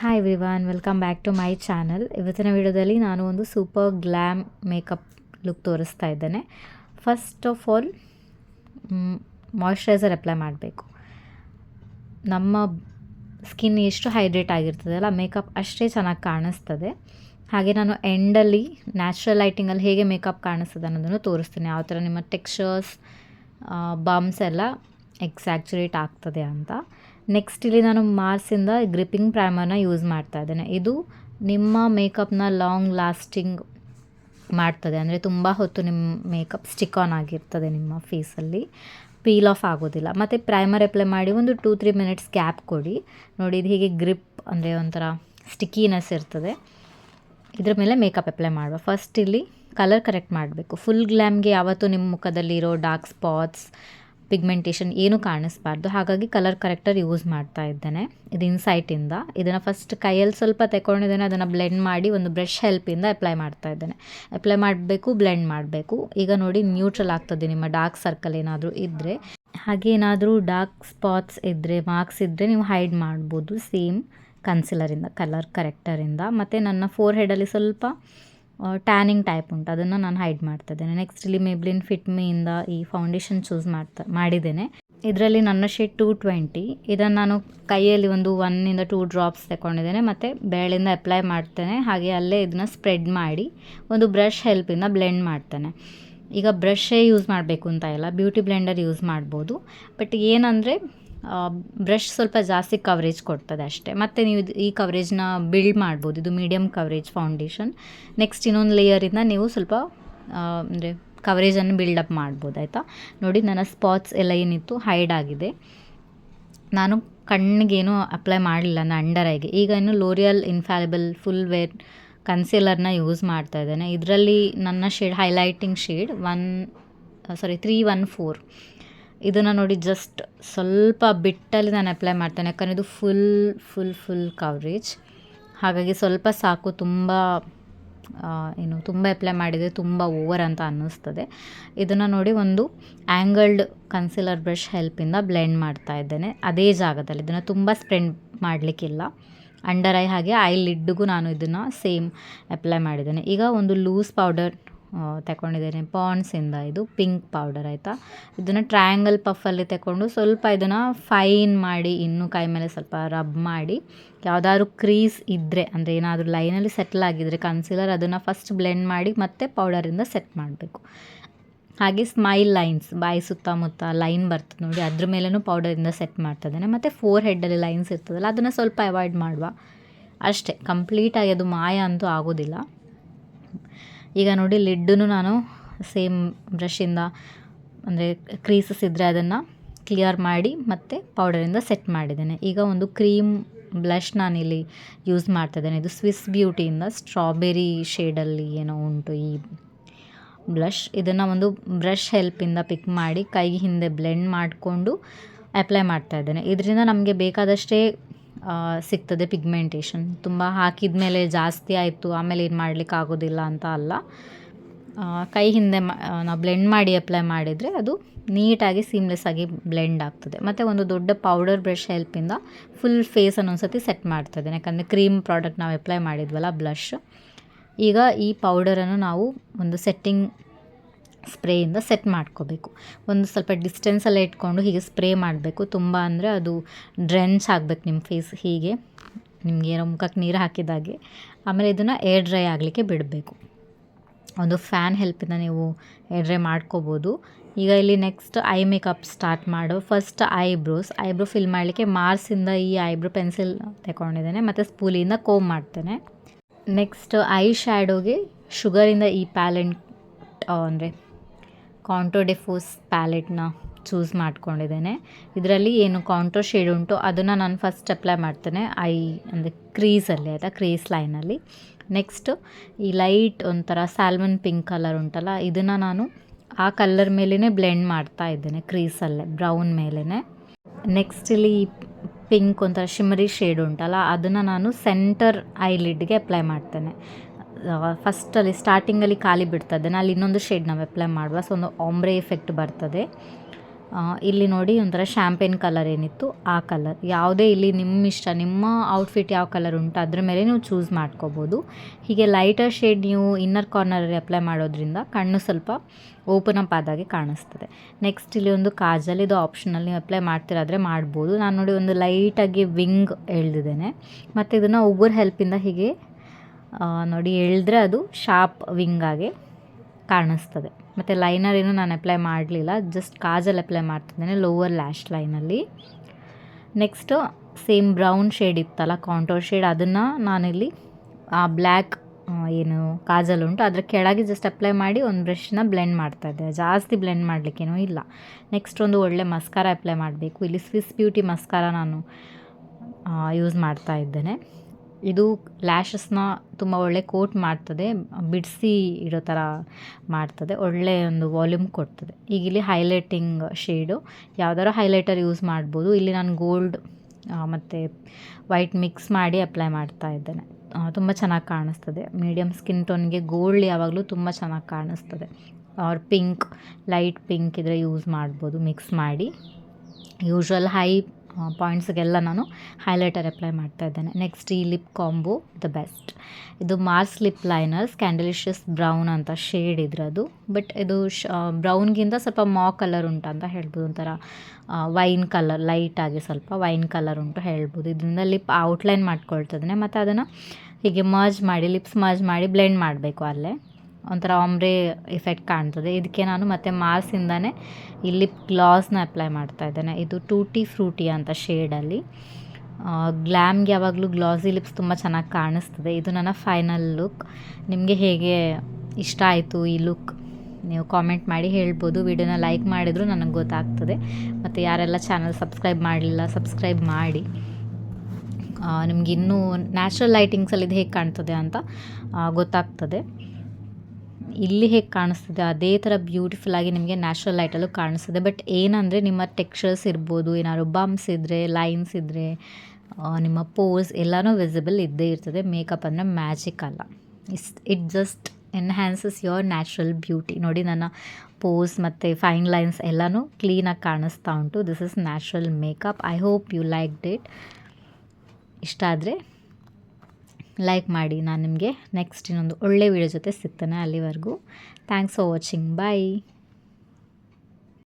Hi Vivaan welcome back to my channel ಇವತ್ತಿನ ವಿಡಿಯೋದಲ್ಲಿ ನಾನು ಒಂದು ಸೂಪರ್ ಗ್ಲ್ಯಾಮ್ ಮೇಕಪ್ ಲುಕ್ ತೋರಿಸ್ತಾ ಇದ್ದೇನೆ. First of all moisturiser apply ಮಾಡಬೇಕು. ನಮ್ಮ ಸ್ಕಿನ್ ಎಷ್ಟು ಹೈಡ್ರೇಟ್ ಆಗಿರ್ತದಲ್ಲ ಮೇಕಪ್ ಅಷ್ಟೇ ಚೆನ್ನಾಗಿ ಕಾಣಿಸ್ತದೆ. ಹಾಗೆ ನಾನು ಎಂಡಲ್ಲಿ ನ್ಯಾಚುರಲ್ ಲೈಟಿಂಗಲ್ಲಿ ಹೇಗೆ ಮೇಕಪ್ ಕಾಣಿಸ್ತದೆ ಅನ್ನೋದನ್ನು ತೋರಿಸ್ತೀನಿ. ಯಾವ ಥರ ನಿಮ್ಮ ಟೆಕ್ಸ್ಚರ್ಸ್ ಬಮ್ಸ್ ಎಲ್ಲ ಎಕ್ಸಾಕ್ಚುರೇಟ್ ಆಗ್ತದೆ ಅಂತ. ನೆಕ್ಸ್ಟ್ ಇಲ್ಲಿ ನಾನು ಮಾರ್ಸಿಂದ ಗ್ರಿಪ್ಪಿಂಗ್ ಪ್ರೈಮರ್ನ ಯೂಸ್ ಮಾಡ್ತಾ ಇದ್ದೇನೆ. ಇದು ನಿಮ್ಮ ಮೇಕಪ್ನ ಲಾಂಗ್ ಲಾಸ್ಟಿಂಗ್ ಮಾಡ್ತದೆ. ಅಂದರೆ ತುಂಬ ಹೊತ್ತು ನಿಮ್ಮ ಮೇಕಪ್ ಸ್ಟಿಕ್ ಆನ್ ಆಗಿರ್ತದೆ ನಿಮ್ಮ ಫೇಸಲ್ಲಿ ಪೀಲ್ ಆಫ್ ಆಗೋದಿಲ್ಲ. ಮತ್ತು ಪ್ರೈಮರ್ ಅಪ್ಲೈ ಮಾಡಿ ಒಂದು ಟೂ ತ್ರೀ ಮಿನಿಟ್ಸ್ ಗ್ಯಾಪ್ ಕೊಡಿ. ನೋಡಿ ಇದು ಹೀಗೆ ಗ್ರಿಪ್ ಅಂದರೆ ಒಂಥರ ಸ್ಟಿಕಿನೆಸ್ ಇರ್ತದೆ. ಇದ್ರ ಮೇಲೆ ಮೇಕಪ್ ಅಪ್ಲೈ ಮಾಡುವ. ಫಸ್ಟ್ ಇಲ್ಲಿ ಕಲರ್ ಕರೆಕ್ಟ್ ಮಾಡಬೇಕು. ಫುಲ್ ಗ್ಲ್ಯಾಮ್ಗೆ ಯಾವತ್ತೂ ನಿಮ್ಮ ಮುಖದಲ್ಲಿರೋ ಡಾರ್ಕ್ ಸ್ಪಾಟ್ಸ್ ಪಿಗ್ಮೆಂಟೇಷನ್ ಏನು ಕಾಣಿಸ್ಬಾರ್ದು. ಹಾಗಾಗಿ ಕಲರ್ ಕರೆಕ್ಟರ್ ಯೂಸ್ ಮಾಡ್ತಾ ಇದ್ದೇನೆ. ಇದು ಇನ್ಸೈಟಿಂದ ಇದನ್ನು ಫಸ್ಟ್ ಕೈಯಲ್ಲಿ ಸ್ವಲ್ಪ ತೆಗೊಂಡಿದ್ದೇನೆ ಅದನ್ನು ಬ್ಲೆಂಡ್ ಮಾಡಿ ಒಂದು ಬ್ರಷ್ ಹೆಲ್ಪಿಂದ ಅಪ್ಲೈ ಮಾಡ್ತಾ ಇದ್ದೇನೆ. ಅಪ್ಲೈ ಮಾಡಬೇಕು ಬ್ಲೆಂಡ್ ಮಾಡಬೇಕು. ಈಗ ನೋಡಿ ನ್ಯೂಟ್ರಲ್ ಆಗ್ತದೆ ನಿಮ್ಮ ಡಾರ್ಕ್ ಸರ್ಕಲ್ ಏನಾದರೂ ಇದ್ದರೆ ಹಾಗೆ ಏನಾದರೂ ಡಾರ್ಕ್ ಸ್ಪಾಟ್ಸ್ ಇದ್ದರೆ ಮಾರ್ಕ್ಸ್ ಇದ್ದರೆ ನೀವು ಹೈಡ್ ಮಾಡ್ಬೋದು. ಸೇಮ್ ಕನ್ಸಿಲರಿಂದ ಕಲರ್ ಕರೆಕ್ಟರಿಂದ ಮತ್ತು ನನ್ನ ಫೋರ್ ಹೆಡಲ್ಲಿ ಸ್ವಲ್ಪ ಟ್ಯಾನಿಂಗ್ ಟೈಪ್ ಉಂಟು. ಅದನ್ನು ನಾನು ಹೈಡ್ ಮಾಡ್ತಾ ಇದ್ದೇನೆ ನೆಕ್ಸ್ಟ್ ಇಲ್ಲಿ ಮೇಬ್ಲಿನ್ ಫಿಟ್ ಮೀಯಿಂದ ಈ ಫೌಂಡೇಶನ್ ಚೂಸ್ ಮಾಡ್ತಾ, ಮಾಡಿದ್ದೇನೆ. ಇದರಲ್ಲಿ ನನ್ನ ಶೇಡ್ ಟೂ ಟ್ವೆಂಟಿ ಇದನ್ನು ನಾನು ಕೈಯಲ್ಲಿ ಒಂದು ಒನ್ನಿಂದ ಟೂ ಡ್ರಾಪ್ಸ್ ತಗೊಂಡಿದ್ದೇನೆ ಮತ್ತು ಬೆರಳಿಂದ ಅಪ್ಲೈ ಮಾಡ್ತೇನೆ. ಹಾಗೆ ಅಲ್ಲೇ ಇದನ್ನ ಸ್ಪ್ರೆಡ್ ಮಾಡಿ ಒಂದು ಬ್ರಷ್ ಹೆಲ್ಪಿಂದ ಬ್ಲೆಂಡ್ ಮಾಡ್ತೇನೆ. ಈಗ ಬ್ರಷೇ ಯೂಸ್ ಮಾಡಬೇಕು ಅಂತ ಇಲ್ಲ. ಬ್ಯೂಟಿ ಬ್ಲೆಂಡರ್ ಯೂಸ್ ಮಾಡ್ಬೋದು. ಬಟ್ ಏನಂದರೆ ಬ್ರಷ್ ಸ್ವಲ್ಪ ಜಾಸ್ತಿ ಕವರೇಜ್ ಕೊಡ್ತದೆ ಅಷ್ಟೇ. ಮತ್ತು ನೀವು ಇದು ಈ ಕವರೇಜ್ನ ಬಿಲ್ಡ್ ಮಾಡ್ಬೋದು. ಇದು ಮೀಡಿಯಮ್ ಕವರೇಜ್ ಫೌಂಡೇಶನ್ ನೆಕ್ಸ್ಟ್ ಇನ್ನೊಂದು ಲೇಯರಿಂದ ನೀವು ಸ್ವಲ್ಪ ಅಂದರೆ ಕವರೇಜನ್ನು ಬಿಲ್ಡಪ್ ಮಾಡ್ಬೋದು, ಆಯಿತಾ? ನೋಡಿ, ನನ್ನ ಸ್ಪಾಟ್ಸ್ ಎಲ್ಲ ಏನಿತ್ತು? ಹೈಡ್ ಆಗಿದೆ. ನಾನು ಕಣ್ಣಿಗೇನು ಅಪ್ಲೈ ಮಾಡಲಿಲ್ಲ, ನನ್ನ ಅಂಡರ್ ಐಗೆ ಈಗ ಇನ್ನು ಲೋರಿಯಲ್ ಇನ್ಫ್ಯಾಲಿಬಲ್ ಫುಲ್ ವೇರ್ ಕನ್ಸೀಲರ್ನ ಯೂಸ್ ಮಾಡ್ತಾ ಇದ್ದೇನೆ. ಇದರಲ್ಲಿ ನನ್ನ shade highlighting shade one sorry three one four ಇದನ್ನು ನೋಡಿ ಜಸ್ಟ್ ಸ್ವಲ್ಪ ಬಿಟ್ಟಲ್ಲಿ ನಾನು ಅಪ್ಲೈ ಮಾಡ್ತೇನೆ. ಯಾಕಂದರೆ ಇದು ಫುಲ್ ಫುಲ್ ಫುಲ್ ಕವ್ರೇಜ್ ಹಾಗಾಗಿ ಸ್ವಲ್ಪ ಸಾಕು, ತುಂಬ ಏನು, ತುಂಬ ಅಪ್ಲೈ ಮಾಡಿದರೆ ತುಂಬ ಓವರ್ ಅಂತ ಅನ್ನಿಸ್ತದೆ. ಇದನ್ನು ನೋಡಿ ಒಂದು ಆ್ಯಂಗಲ್ಡ್ ಕನ್ಸಿಲರ್ ಬ್ರಷ್ ಹೆಲ್ಪಿಂದ ಬ್ಲೆಂಡ್ ಮಾಡ್ತಾ ಇದ್ದೇನೆ. ಅದೇ ಜಾಗದಲ್ಲಿ. ಇದನ್ನು ತುಂಬ ಸ್ಪ್ರೆಂಡ್ ಮಾಡಲಿಕ್ಕಿಲ್ಲ. ಅಂಡರ್ ಐ ಹಾಗೆ ಐ ಲಿಡ್ಗೂ ನಾನು ಇದನ್ನು ಸೇಮ್ ಅಪ್ಲೈ ಮಾಡಿದ್ದೇನೆ. ಈಗ ಒಂದು ಲೂಸ್ ಪೌಡರ್ ತಗೊಂಡಿದ್ದೇನೆ ಪಾಂಡ್ಸಿಂದ ಇದು ಪಿಂಕ್ ಪೌಡರ್ ಆಯಿತಾ? ಇದನ್ನು ಟ್ರಯಾಂಗಲ್ ಪಫಲ್ಲಿ ತಗೊಂಡು ಸ್ವಲ್ಪ ಇದನ್ನು ಫೈನ್ ಮಾಡಿ, ಇನ್ನೂ ಕೈ ಮೇಲೆ ಸ್ವಲ್ಪ ರಬ್ ಮಾಡಿ, ಯಾವುದಾದ್ರು ಕ್ರೀಸ್ ಇದ್ದರೆ ಅಂದರೆ ಏನಾದರೂ ಲೈನಲ್ಲಿ ಸೆಟ್ಲ್ ಆಗಿದ್ದರೆ ಕನ್ಸಿಲರ್ ಅದನ್ನು ಫಸ್ಟ್ ಬ್ಲೆಂಡ್ ಮಾಡಿ ಮತ್ತೆ ಪೌಡರಿಂದ ಸೆಟ್ ಮಾಡಬೇಕು. ಹಾಗೆ ಸ್ಮೈಲ್ ಲೈನ್ಸ್ ಬಾಯಿ ಸುತ್ತಮುತ್ತ ಲೈನ್ ಬರ್ತದೆ ನೋಡಿ, ಅದ್ರ ಮೇಲೂ ಪೌಡರಿಂದ ಸೆಟ್ ಮಾಡ್ತದೇನೆ ಮತ್ತು ಫೋರ್ ಹೆಡ್ಡಲ್ಲಿ ಲೈನ್ಸ್ ಇರ್ತದಲ್ಲ, ಅದನ್ನು ಸ್ವಲ್ಪ ಅವಾಯ್ಡ್ ಮಾಡುವ. ಅಷ್ಟೇ ಕಂಪ್ಲೀಟಾಗಿ ಅದು ಮಾಯ ಅಂತೂ ಆಗೋದಿಲ್ಲ. ಈಗ ನೋಡಿ ಲಿಡ್ಡನ್ನು ನಾನು ಸೇಮ್ ಬ್ರಷಿಂದ ಅಂದರೆ ಕ್ರೀಸಸ್ ಇದ್ದರೆ ಅದನ್ನು ಕ್ಲಿಯರ್ ಮಾಡಿ ಮತ್ತು ಪೌಡರಿಂದ ಸೆಟ್ ಮಾಡಿದ್ದೇನೆ. ಈಗ ಒಂದು ಕ್ರೀಮ್ ಬ್ಲಷ್ ನಾನಿಲ್ಲಿ ಯೂಸ್ ಮಾಡ್ತಾ ಇದ್ದೇನೆ. ಇದು ಸ್ವಿಸ್ ಬ್ಯೂಟಿಯಿಂದ ಸ್ಟ್ರಾಬೆರಿ ಶೇಡಲ್ಲಿ ಏನೋ ಉಂಟು ಈ ಬ್ಲಷ್ ಇದನ್ನು ಒಂದು ಬ್ರಷ್ ಹೆಲ್ಪಿಂದ ಪಿಕ್ ಮಾಡಿ ಕೈಗೆ ಹಿಂದೆ ಬ್ಲೆಂಡ್ ಮಾಡಿಕೊಂಡು ಅಪ್ಲೈ ಮಾಡ್ತಾ ಇದ್ದೇನೆ. ಇದರಿಂದ ನಮಗೆ ಬೇಕಾದಷ್ಟೇ ಸಿಗ್ತದೆ ಪಿಗ್ಮೆಂಟೇಷನ್. ತುಂಬ ಹಾಕಿದ ಮೇಲೆ ಜಾಸ್ತಿ ಆಯಿತು, ಆಮೇಲೆ ಏನು ಮಾಡಲಿಕ್ಕೆ ಆಗೋದಿಲ್ಲ ಅಂತ ಅಲ್ಲ. ಕೈ ಹಿಂದೆ ನಾವು ಬ್ಲೆಂಡ್ ಮಾಡಿ ಅಪ್ಲೈ ಮಾಡಿದರೆ ಅದು ನೀಟಾಗಿ ಸೀಮ್ಲೆಸ್ ಆಗಿ ಬ್ಲೆಂಡ್ ಆಗ್ತದೆ. ಮತ್ತು ಒಂದು ದೊಡ್ಡ ಪೌಡರ್ ಬ್ರಷ್ ಹೆಲ್ಪಿಂದ ಫುಲ್ ಫೇಸ್ ಅನ್ನೊಂದ್ಸತಿ ಸತಿ ಸೆಟ್ ಮಾಡ್ತದೆ. ಯಾಕಂದರೆ ಕ್ರೀಮ್ ಪ್ರಾಡಕ್ಟ್ ನಾವು ಅಪ್ಲೈ ಮಾಡಿದ್ವಲ್ಲ ಬ್ಲಷ್ ಈಗ ಈ ಪೌಡರನ್ನು ನಾವು ಒಂದು ಸೆಟ್ಟಿಂಗ್ ಸ್ಪ್ರೇಯಿಂದ ಸೆಟ್ ಮಾಡ್ಕೋಬೇಕು. ಒಂದು ಸ್ವಲ್ಪ ಡಿಸ್ಟೆನ್ಸಲ್ಲೇ ಇಟ್ಕೊಂಡು ಹೀಗೆ ಸ್ಪ್ರೇ ಮಾಡಬೇಕು. ತುಂಬ ಅಂದರೆ ಅದು ಡ್ರೆಂಚ್ ಆಗಬೇಕು ನಿಮ್ಮ ಫೇಸ್ ಹೀಗೆ. ನಿಮಗೆ ಏನೋ ಮುಖಕ್ಕೆ ನೀರು ಹಾಕಿದಾಗೆ ಆಮೇಲೆ ಇದನ್ನು ಏರ್ ಡ್ರೈ ಆಗಲಿಕ್ಕೆ ಬಿಡಬೇಕು. ಒಂದು ಫ್ಯಾನ್ ಹೆಲ್ಪಿಂದ ನೀವು ಏರ್ ಡ್ರೈ ಮಾಡ್ಕೋಬೋದು. ಈಗ ಇಲ್ಲಿ ನೆಕ್ಸ್ಟ್ ಐ ಮೇಕಪ್ ಸ್ಟಾರ್ಟ್ ಮಾಡು. ಫಸ್ಟ್ ಐಬ್ರೋಸ್ ಐಬ್ರೋ ಫಿಲ್ ಮಾಡಲಿಕ್ಕೆ ಮಾರ್ಸಿಂದ ಈ ಐಬ್ರೋ ಪೆನ್ಸಿಲ್ ತಗೊಂಡಿದ್ದೇನೆ. ಮತ್ತು ಸ್ಪೂಲಿಂದ ಕೋಮ್ ಮಾಡ್ತೇನೆ. ನೆಕ್ಸ್ಟ್ ಐ ಶ್ಯಾಡೋಗೆ ಶುಗರಿಂದ ಈ ಪ್ಯಾಲೆಂಟ್ ಅಂದರೆ ಕಾಂಟೋ ಡೆಫೋಸ್ ಪ್ಯಾಲೆಟ್ನ ಚೂಸ್ ಮಾಡ್ಕೊಂಡಿದ್ದೇನೆ. ಇದರಲ್ಲಿ ಏನು ಕಾಂಟೋ ಶೇಡ್ ಉಂಟು, ಅದನ್ನು ನಾನು ಫಸ್ಟ್ ಅಪ್ಲೈ ಮಾಡ್ತೇನೆ ಐ ಅಂದರೆ ಕ್ರೀಸಲ್ಲಿ ಆಯಿತಾ ಕ್ರೀಸ್ ಲೈನಲ್ಲಿ ನೆಕ್ಸ್ಟು ಈ ಲೈಟ್ ಒಂಥರ ಸ್ಯಾಲ್ಮನ್ ಪಿಂಕ್ ಕಲರ್ ಉಂಟಲ್ಲ, ಇದನ್ನು ನಾನು ಆ ಕಲರ್ ಮೇಲೇ ಬ್ಲೆಂಡ್ ಮಾಡ್ತಾ ಇದ್ದೇನೆ ಕ್ರೀಸಲ್ಲೇ ಬ್ರೌನ್ ಮೇಲೇ ನೆಕ್ಸ್ಟ್ ಇಲ್ಲಿ ಪಿಂಕ್ ಒಂಥರ ಶಿಮರಿ ಶೇಡ್ ಉಂಟಲ್ಲ, ಅದನ್ನು ನಾನು ಸೆಂಟರ್ ಐಲಿಡ್ಗೆ ಲಿಡ್ಗೆ ಅಪ್ಲೈ ಮಾಡ್ತೇನೆ. ಫಸ್ಟಲ್ಲಿ ಸ್ಟಾರ್ಟಿಂಗಲ್ಲಿ ಖಾಲಿ ಬಿಡ್ತದೆ. ಅಲ್ಲಿ ಇನ್ನೊಂದು ಶೇಡ್ ನಾವು ಅಪ್ಲೈ ಮಾಡುವ. ಸೊ ಒಂದು ಆಂಬ್ರೆ ಎಫೆಕ್ಟ್ ಬರ್ತದೆ. ಇಲ್ಲಿ ನೋಡಿ ಒಂಥರ ಶ್ಯಾಂಪೇನ್ ಕಲರ್ ಏನಿತ್ತು, ಆ ಕಲರ್ ಯಾವುದೇ ಇಲ್ಲಿ ನಿಮ್ಮ ಇಷ್ಟ, ನಿಮ್ಮ ಔಟ್ಫಿಟ್ ಯಾವ ಕಲರ್ ಉಂಟು, ಅದ್ರ ಮೇಲೆ ನೀವು ಚೂಸ್ ಮಾಡ್ಕೋಬೋದು. ಹೀಗೆ ಲೈಟರ್ ಶೇಡ್ ನೀವು ಇನ್ನರ್ ಕಾರ್ನರಲ್ಲಿ ಅಪ್ಲೈ ಮಾಡೋದ್ರಿಂದ ಕಣ್ಣು ಸ್ವಲ್ಪ ಓಪನ್ ಅಪ್ ಆದಾಗೆ ಕಾಣಿಸ್ತದೆ. ನೆಕ್ಸ್ಟ್ ಇಲ್ಲಿ ಒಂದು ಕಾಜಲ್, ಇದು ಆಪ್ಷನಲ್ಲಿ ನೀವು ಅಪ್ಲೈ ಮಾಡ್ತಿರಾದರೆ ಮಾಡ್ಬೋದು. ನಾನು ನೋಡಿ ಒಂದು ಲೈಟಾಗಿ ವಿಂಗ್ ಎಳ್ದಿದ್ದೇನೆ. ಮತ್ತು ಇದನ್ನು ಉಗುರ್ ಹೆಲ್ಪಿಂದ ಹೀಗೆ ನೋಡಿ, ಎಳೆದ್ರೆ ಅದು ಶಾರ್ಪ್ ವಿಂಗಾಗಿ ಕಾಣಿಸ್ತದೆ. ಮತ್ತು ಲೈನರ್ ಏನು ನಾನು ಅಪ್ಲೈ ಮಾಡಲಿಲ್ಲ ಜಸ್ಟ್ ಕಾಜಲ್ಲಿ ಅಪ್ಲೈ ಮಾಡ್ತಿದ್ದೇನೆ ಲೋವರ್ ಲ್ಯಾಶ್ ಲೈನಲ್ಲಿ ನೆಕ್ಸ್ಟು ಸೇಮ್ ಬ್ರೌನ್ ಶೇಡ್ ಇತ್ತಲ್ಲ ಕಾಂಟೋರ್ ಶೇಡ್ ಅದನ್ನು ನಾನಿಲ್ಲಿ, ಆ ಬ್ಲ್ಯಾಕ್ ಏನು ಕಾಜಲ್ ಉಂಟು, ಅದರ ಕೆಳಗೆ ಜಸ್ಟ್ ಅಪ್ಲೈ ಮಾಡಿ ಒಂದು ಬ್ರಷ್ನ ಬ್ಲೆಂಡ್ ಮಾಡ್ತಾ ಇದ್ದೆ. ಜಾಸ್ತಿ ಬ್ಲೆಂಡ್ ಮಾಡಲಿಕ್ಕೇನೂ ಇಲ್ಲ. ನೆಕ್ಸ್ಟ್ ಒಂದು ಒಳ್ಳೆ ಮಸ್ಕಾರ ಅಪ್ಲೈ ಮಾಡಬೇಕು. ಇಲ್ಲಿ ಸ್ವಿಸ್ ಬ್ಯೂಟಿ ಮಸ್ಕಾರ ನಾನು ಯೂಸ್ ಮಾಡ್ತಾ ಇದ್ದೇನೆ. ಇದು ಲ್ಯಾಶಸ್ನ ತುಂಬ ಒಳ್ಳೆ ಕೋಟ್ ಮಾಡ್ತದೆ, ಬಿಡಿಸಿ ಇಡೋ ಥರ ಮಾಡ್ತದೆ, ಒಳ್ಳೆ ಒಂದು ವಾಲ್ಯೂಮ್ ಕೊಡ್ತದೆ. ಈಗ ಇಲ್ಲಿ ಹೈಲೈಟಿಂಗ್ ಶೇಡು ಯಾವ್ದಾರು ಹೈಲೈಟರ್ ಯೂಸ್ ಮಾಡ್ಬೋದು. ಇಲ್ಲಿ ನಾನು ಗೋಲ್ಡ್ ಮತ್ತು ವೈಟ್ ಮಿಕ್ಸ್ ಮಾಡಿ ಅಪ್ಲೈ ಮಾಡ್ತಾ ಇದ್ದೇನೆ. ತುಂಬ ಚೆನ್ನಾಗಿ ಕಾಣಿಸ್ತದೆ. ಮೀಡಿಯಮ್ ಸ್ಕಿನ್ ಟೋನ್ಗೆ ಗೋಲ್ಡ್ ಯಾವಾಗಲೂ ತುಂಬ ಚೆನ್ನಾಗಿ ಕಾಣಿಸ್ತದೆ. ಆರ್ ಪಿಂಕ್, ಲೈಟ್ ಪಿಂಕ್ ಇದ್ರೆ ಯೂಸ್ ಮಾಡ್ಬೋದು, ಮಿಕ್ಸ್ ಮಾಡಿ. ಯೂಶ್ವಲ್ ಹೈ ಪಾಯಿಂಟ್ಸ್ಗೆಲ್ಲ ನಾನು ಹೈಲೈಟರ್ ಅಪ್ಲೈ ಮಾಡ್ತಾ ಇದ್ದೇನೆ. ನೆಕ್ಸ್ಟ್ ಈ ಲಿಪ್ ಕಾಂಬೋ ದ ಬೆಸ್ಟ್ ಇದು Mars lip liner scandalicious brown ಅಂತ ಶೇಡ್ ಇದ್ರದು. ಬಟ್ ಇದು ಶ ಬ್ರೌನ್ಗಿಂತ ಸ್ವಲ್ಪ ಮಾ ಕಲರ್ ಉಂಟು ಅಂತ ಹೇಳ್ಬೋದು. ಒಂಥರ ವೈನ್ ಕಲರ್ ಲೈಟಾಗಿ ಸ್ವಲ್ಪ ವೈನ್ ಕಲರ್ ಉಂಟು ಹೇಳ್ಬೋದು. ಇದರಿಂದ ಲಿಪ್ ಔಟ್ಲೈನ್ ಮಾಡ್ಕೊಳ್ತದೆ ಮತ್ತು ಅದನ್ನು ಹೀಗೆ ಮರ್ಜ್ ಮಾಡಿ ಲಿಪ್ಸ್ ಮರ್ಜ್ ಮಾಡಿ ಬ್ಲೆಂಡ್ ಮಾಡಬೇಕು ಅಲ್ಲೇ. ಒಂಥರ ಆಮ್ರೆ ಇಫೆಕ್ಟ್ ಕಾಣ್ತದೆ. ಇದಕ್ಕೆ ನಾನು ಮತ್ತೆ ಮಾರ್ಸಿಂದನೇ ಈ ಲಿಪ್ ಗ್ಲಾಸ್ನ ಅಪ್ಲೈ ಮಾಡ್ತಾ ಇದ್ದೇನೆ. ಇದು ಟೂಟಿ ಫ್ರೂಟಿ ಅಂತ ಶೇಡಲ್ಲಿ ಗ್ಲ್ಯಾಮ್ಗೆ ಯಾವಾಗಲೂ ಗ್ಲಾಸಿ ಲಿಪ್ಸ್ ತುಂಬ ಚೆನ್ನಾಗಿ ಕಾಣಿಸ್ತದೆ. ಇದು ನನ್ನ ಫೈನಲ್ ಲುಕ್ ನಿಮಗೆ ಹೇಗೆ ಇಷ್ಟ ಆಯಿತು ಈ ಲುಕ್ ನೀವು ಕಾಮೆಂಟ್ ಮಾಡಿ ಹೇಳ್ಬೋದು. ವಿಡಿಯೋನ ಲೈಕ್ ಮಾಡಿದರೂ ನನಗೆ ಗೊತ್ತಾಗ್ತದೆ. ಮತ್ತು ಯಾರೆಲ್ಲ ಚಾನಲ್ ಸಬ್ಸ್ಕ್ರೈಬ್ ಮಾಡಲಿಲ್ಲ ಸಬ್ಸ್ಕ್ರೈಬ್ ಮಾಡಿ. ನಿಮ್ಗೆ ಇನ್ನೂ ನ್ಯಾಚುರಲ್ ಲೈಟಿಂಗ್ಸಲ್ಲಿ ಇದು ಹೇಗೆ ಕಾಣ್ತದೆ ಅಂತ ಗೊತ್ತಾಗ್ತದೆ. ಇಲ್ಲಿ ಹೇಗೆ ಕಾಣಿಸ್ತಿದೆ? ಅದೇ ಥರ ಬ್ಯೂಟಿಫುಲ್ ಆಗಿ ನಿಮಗೆ ನ್ಯಾಚುರಲ್ ಲೈಟಲ್ಲೂ ಕಾಣಿಸ್ತದೆ. ಬಟ್ ಏನಂದರೆ ನಿಮ್ಮ ಟೆಕ್ಸ್ಚರ್ಸ್ ಇರ್ಬೋದು, ಏನಾದ್ರು ಬಂಪ್ಸ್ ಇದ್ದರೆ ಲೈನ್ಸ್ ಇದ್ದರೆ ನಿಮ್ಮ ಪೋಸ್ ಎಲ್ಲನೂ ವಿಸಿಬಲ್ ಇದ್ದೇ ಇರ್ತದೆ. ಮೇಕಪ್ ಅಂದರೆ ಮ್ಯಾಜಿಕ್ ಅಲ್ಲ. Is it just enhances your natural beauty ನೋಡಿ ನನ್ನ ಪೋಸ್ ಮತ್ತು ಫೈನ್ ಲೈನ್ಸ್ ಎಲ್ಲನೂ ಕ್ಲೀನಾಗಿ ಕಾಣಿಸ್ತಾ ಉಂಟು. This is natural makeup I hope you like it ಇಷ್ಟ ಆದರೆ ಲೈಕ್ ಮಾಡಿ, ನಾನು ನಿಮಗೆ ನೆಕ್ಸ್ಟ್ ಇನ್ನೊಂದು ಒಳ್ಳೆ ವಿಡಿಯೋ ಜೊತೆ ಸಿಗ್ತಾನೆ ಅಲ್ಲಿವರೆಗೂ. Thanks for watching bye